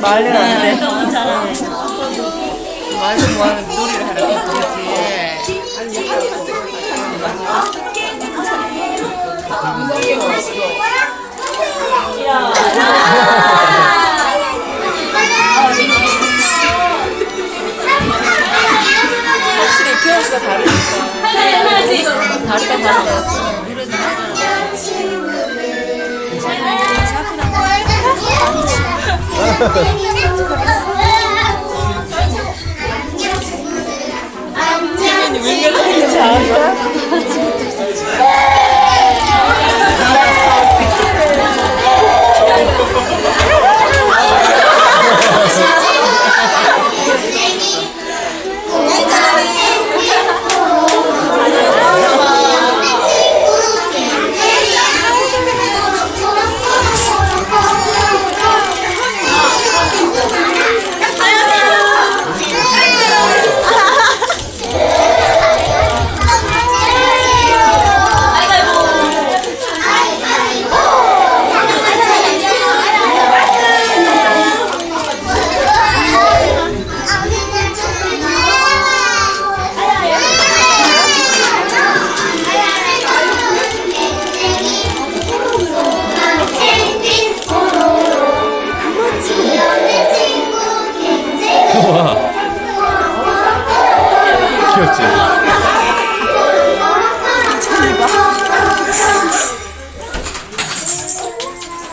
말은 안 돼. 너무 잘하네. 말도 뭐하는 놀이를 하라고 그러지. 확실히 케어스가 다르니까. 다르다 다르다. 아, 왜 그렇게 잘한다? 谢谢。